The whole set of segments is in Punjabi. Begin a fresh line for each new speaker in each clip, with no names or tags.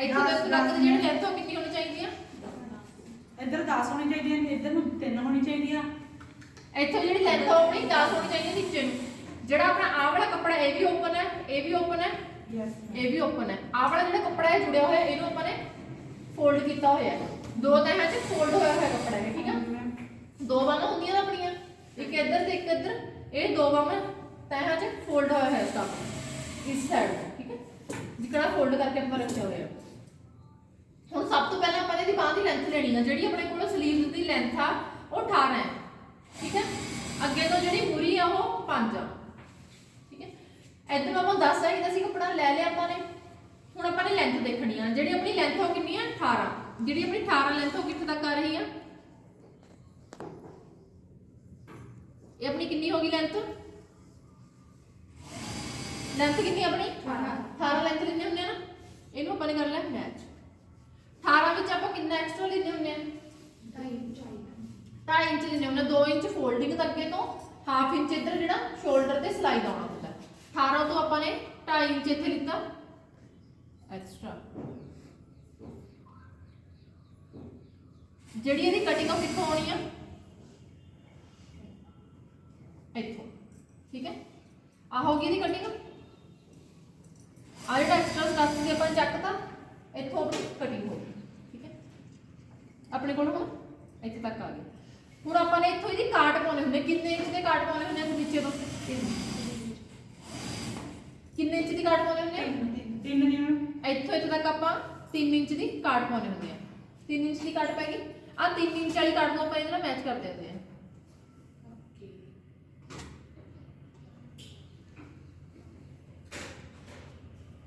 ਇੱਥੋਂ ਤੱਕ ਤੱਕ ਜਿਹੜੀ ਲੈਂਥ ਕਿੰਨੀ ਹੋਣੀ ਚਾਹੀਦੀ ਆ?
ਇੱਧਰ 10 ਹੋਣੀ ਚਾਹੀਦੀ ਹੈ ਇੱਧਰ ਨੂੰ 3 ਹੋਣੀ ਚਾਹੀਦੀ ਆ
ਇੱਥੋਂ ਜਿਹੜੀ ਲੈਂਥ ਆ ਆਪਣੀ 10 ਹੋਣੀ ਚਾਹੀਦੀ ਹੈ ਨੀਚੇ ਨੂੰ। ਜਿਹੜਾ ਆਪਣਾ ਆਹ ਵਾਲਾ ਕੱਪੜਾ ਇਹ ਵੀ ਓਪਨ ਹੈ ਇਹ ਵੀ ਓਪਨ ਹੈ
ਯੈਸ
ਇਹ ਵੀ ਓਪਨ ਹੈ। ਆਹ ਵਾਲਾ ਜਿਹੜਾ ਕੱਪੜਾ ਹੈ ਜੁੜਿਆ ਹੋਇਆ ਇਹਨੂੰ ਆਪਾਂ ਨੇ ਫੋਲਡ ਕੀਤਾ ਹੋਇਆ ਹੈ। ਦੋ ਤਹਾਂ 'ਚ ਫੋਲਡ ਹੋਇਆ ਹੋਇਆ ਕੱਪੜਾ ਹੈ ਠੀਕ ਹੈ ਦੋ ਬਾਹਾਂ ਹੁੰਦੀਆਂ ਨਾ ਆਪਣੀਆਂ ਇੱਕ ਇੱਧਰ ਤੇ ਇੱਕ ਇੱਧਰ। ਇਹ ਦੋ ਬਾਹਾਂ ਤਹਾਂ 'ਚ ਫੋਲਡ ਹੋਇਆ ਹੋਇਆ ਸਟਾਫ ਇਸ ਸਾਈਡ ਠੀਕ ਹੈ? ਜਿਕੜਾ ਫੋਲਡ ਕਰਕੇ ਆਪਾਂ ਰੱਖਿਆ ਹੋਇਆ ਹੁਣ ਸਭ ਤੋਂ ਪਹਿਲਾਂ ਆਪਾਂ ਨੇ ਇਹਦੀ ਬਾਹ ਦੀ ਲੈਂਥ ਲੈਣੀ ਆ ਜਿਹੜੀ ਆਪਣੇ ਕੋਲ ਸਲੀਵਸ ਦੀ ਲੈਂਥ ਆ ਉਹ 18 ਹੈ। ਠੀਕ ਹੈ? ਅੱਗੇ ਤੋਂ ਜਿਹੜੀ ਮੂਰੀ ਆ ਉਹ 5 ਆ। ਠੀਕ ਹੈ? ਇੱਧਰ ਆਪਾਂ 10 ਹੈ ਕਿਦਾ ਸੀ ਕੱਪੜਾ ਲੈ ਲਿਆ ਆਪਾਂ ਨੇ। ਹੁਣ ਆਪਾਂ ਨੇ ਲੈਂਥ ਦੇਖਣੀ ਆ। ਜਿਹੜੀ ਆਪਣੀ ਲੈਂਥ ਉਹ ਕਿੰਨੀ ਆ? 18 ਜਿਹੜੀ ਆਪਣੀ 18 ਲੈਂਥ ਉਹ ਕਿੱਥੇ ਤੱਕ ਆ ਰਹੀ ਆ? ਇਹ ਆਪਣੀ ਕਿੰਨੀ ਹੋ ਗਈ ਲੈਂਥ ਲੈਂਥ ਕਿੰਨੀ ਆਪਣੀ? 18 18 ਲੈਂਥ ਲੈਣੇ ਹੁੰਦੇ ਆ ਨਾ ਇਹਨੂੰ ਆਪਾਂ ਨੇ ਕਰ ਲਿਆ ਮੈਚ 18 ਵਿੱਚ ਆਪਾਂ ਕਿੰਨਾ ਐਕਸਟਰਾ ਲੈਣੇ ਹੁੰਦੇ ਆ 2.5 ਇੰਚ ਲੈਣੇ ਹੁੰਦੇ 2 ਇੰਚ ਫੋਲਡਿੰਗ ਦਾ ਅੱਗੇ ਤੋਂ ਹਾਫ ਇੰਚ ਇੱਧਰ ਜਿਹੜਾ ਸ਼ੋਲਡਰ ਤੇ ਸਲਾਈ ਲਾਉਣਾ ਹੁੰਦਾ। 18 ਤੋਂ ਆਪਾਂ ਨੇ 2.5 ਇੰਚ ਇੱਥੇ ਲਿੱਤਾ ਐਕਸਟਰਾ ਜਿਹੜੀ ਇਹਦੀ ਕਟਿੰਗ ਉਹ ਕਿੱਥੋਂ ਆਉਣੀ ਆ, ਇੱਥੋਂ। ਠੀਕ ਹੈ? ਆ ਹੋ ਗਈ ਇਹਦੀ ਕਟਿੰਗ ਆ ਜਿਹੜਾ ਐਕਸਟਰਾ ਸਟੱਫ ਸੀ ਆਪਾਂ ਨੇ ਚੱਕਤਾ ਇੱਥੋਂ ਆਪਣੀ ਕਟਿੰਗ ਹੋ ਗਈ। ਠੀਕ ਹੈ? ਆਪਣੇ ਕੋਲ ਹੁਣ ਇੱਥੇ ਤੱਕ ਆ ਗਈ। ਹੁਣ ਆਪਾਂ ਨੇ ਇੱਥੋਂ ਇਹਦੀ ਕਾਟ ਪਾਉਣੇ ਹੁੰਦੇ ਕਿੰਨੇ ਇੰਚ ਦੇ ਕਾਟ ਪਾਉਣੇ ਹੁੰਦੇ ਆ ਨੀਚੇ ਤੋਂ? ਕਿੰਨੇ ਇੰਚ ਦੀ ਕਾਟ ਪਾਉਣੇ ਹੁੰਦੇ ਆ?
ਤਿੰਨ ਜਿਵੇਂ
ਇੱਥੋਂ ਇੱਥੇ ਤੱਕ ਆਪਾਂ 3 ਇੰਚ ਦੀ ਕਾਟ ਪਾਉਣੇ ਹੁੰਦੇ ਆ। 3 ਇੰਚ ਦੀ ਕਾਟ ਪੈ ਗਈ। ਆ 3 ਇੰਚ ਵਾਲੀ ਕਾਟ ਨੂੰ ਆਪਾਂ ਇਹਦੇ ਨਾਲ ਮੈਚ ਕਰ ਦਿੰਦੇ ਆ।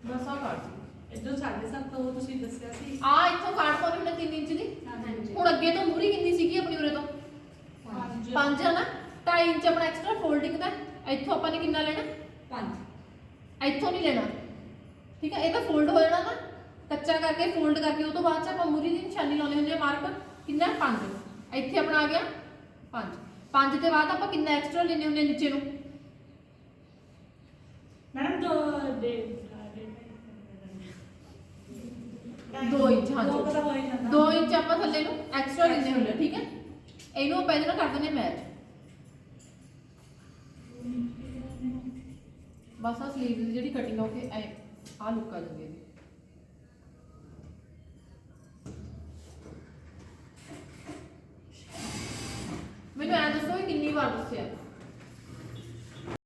ਬਸ ਆ ਕਾਟ।
ਇੱਧਰ 7.5 ਤੋਂ ਤੁਸੀਂ ਦੱਸਿਆ ਸੀ।
ਆ ਇੱਥੋਂ ਕਾਟ ਪਾਉਣੀ ਹੁੰਦੇ 3 ਇੰਚ ਦੀ।
ਹਾਂਜੀ।
ਹੁਣ ਅੱਗੇ ਤੋਂ ਮੂਰੀ ਕਿੰਨੀ ਸੀਗੀ ਆਪਣੀ ਉਰੇ ਤੋਂ? 5 ਹੈ ਨਾ 2.5 ਇੰਚ ਆਪਣਾ ਐਕਸਟਰਾ ਫੋਲਡਿੰਗ ਦਾ ਇੱਥੋਂ ਆਪਾਂ ਨੇ ਕਿੰਨਾ ਲੈਣਾ?
5
ਇੱਥੋਂ ਨਹੀਂ ਲੈਣਾ। ਠੀਕ ਹੈ ਇਹ ਤਾਂ ਫੋਲਡ ਹੋ ਜਾਣਾ ਨਾ। ਕੱਚਾ ਕਰਕੇ ਫੋਲਡ ਕਰਕੇ ਉਹ ਤੋਂ ਬਾਅਦ ਚ ਆਪਾਂ ਮੂਰੀ ਦੀ ਨਿਸ਼ਾਨੀ ਲਾਉਣੀ ਹੁੰਦੀ ਹੈ ਮਾਰਕ ਕਿੰਨਾ? 5 ਇੱਥੇ ਆਪਣਾ ਆ ਗਿਆ 5 5 ਦੇ ਬਾਅਦ ਆਪਾਂ ਕਿੰਨਾ ਐਕਸਟਰਾ ਲੈਣੇ ਹੁੰਦੇ ਆ ਨੀਚੇ ਨੂੰ?
ਮੈਡਮ ਦੋ ਦੇ
2 ਇੰਚ
ਦੋ
ਹਾਂਜੀ
ਕਦਾ ਹੋ ਹੀ ਜਾਂਦਾ।
2 ਇੰਚ ਆਪਾਂ ਥੱਲੇ ਨੂੰ ਐਕਸਟਰਾ ਲੈਣੇ ਹੁੰਦੇ ਆ, ਠੀਕ ਹੈ ਇਹਨੂੰ ਆਪਾਂ ਇਹਦੇ ਨਾਲ ਕਰ ਦਿੰਦੇ ਮੈਚ ਬਸ ਆ ਸਲੀਵ ਦੀ ਜਿਹੜੀ ਕਟਿੰਗ ਹੋ ਕੇ ਐ ਆ ਲੁੱਕ ਆ ਜਾਂਦੀ ਮੈਨੂੰ ਐ ਦੱਸੋ ਇਹ ਕਿੰਨੀ ਵਾਰ ਦੱਸਿਆ?